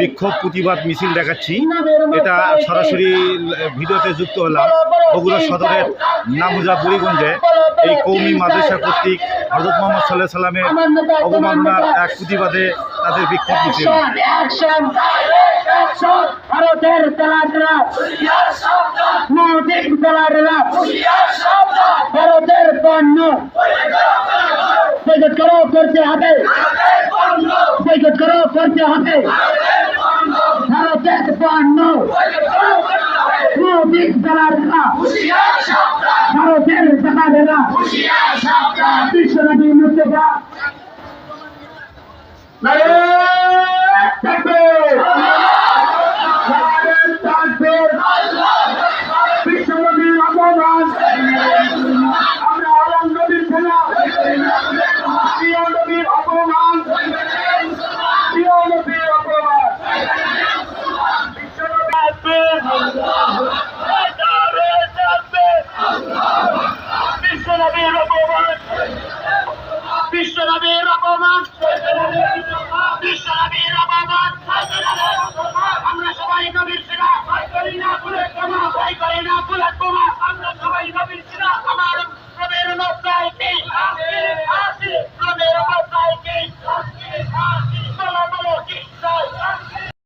বিক্ষোভ প্রতিবাদ মিছিল দেখাচ্ছি। এটা সরাসরি ভিডিওতে যুক্ত হলাম বগুড়া সদরের নামুজা বুড়িগঞ্জে। এই কৌমি মাদ্রাসা কর্তৃক হজরত মোহাম্মদ সাল্লাহ সাল্লামের অবমাননার এক প্রতিবাদে তাদের বিক্ষোভ মিছিল। ভারতের পণ্য করতে হবে। করতে হবে। ভারতের পণ্য মোদীর তেলাটেরা ভারতের তেলাটেরা বিশ্বনবী মুস্তফা বিশ্বনবীর অপমান বিশ্বনবীর অপমান